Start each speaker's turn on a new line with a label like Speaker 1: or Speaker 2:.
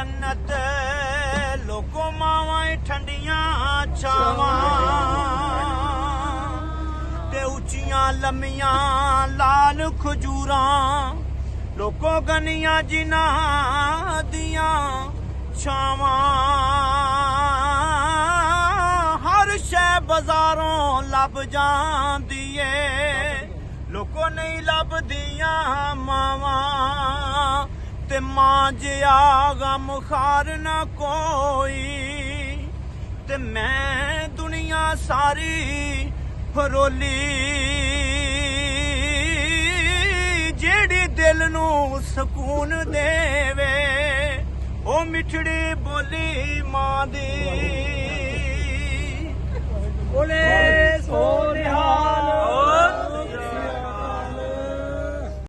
Speaker 1: ਜੰਨਤ ਲੋਕੋ ਮਾਵਾਂ ਏ ਠੰਡੀਆਂ ਛਾਵਾਂ ਤੇ ਉੱਚੀਆਂ ਲੰਮੀਆਂ ਲਾਲ ਖਜੂਰਾਂ, ਲੋਕੋ ਗਨੀਆਂ ਜਿਨ੍ਹਾਂ ਦੀਆਂ ਛਾਵਾਂ। ਹਰ ਸ਼ੈ ਬਾਜ਼ਾਰੋਂ ਲੱਭ ਜਾਂਦੀ ਏ, ਲੋਕੋ ਨਹੀਂ ਲੱਭਦੀਆਂ ਮਾਂ ਮਾਂ ਜਿਆ ਗਮ ਖਾਰ ਨਾ ਕੋਈ ਤੇ ਮੈਂ ਦੁਨੀਆ ਸਾਰੀ ਫਰੋਲੀ। ਜਿਹੜੀ ਦਿਲ ਨੂੰ ਸਕੂਨ ਦੇਵੇ, ਉਹ ਮਿੱਠੜੀ ਬੋਲੀ ਮਾਂ ਦੀ।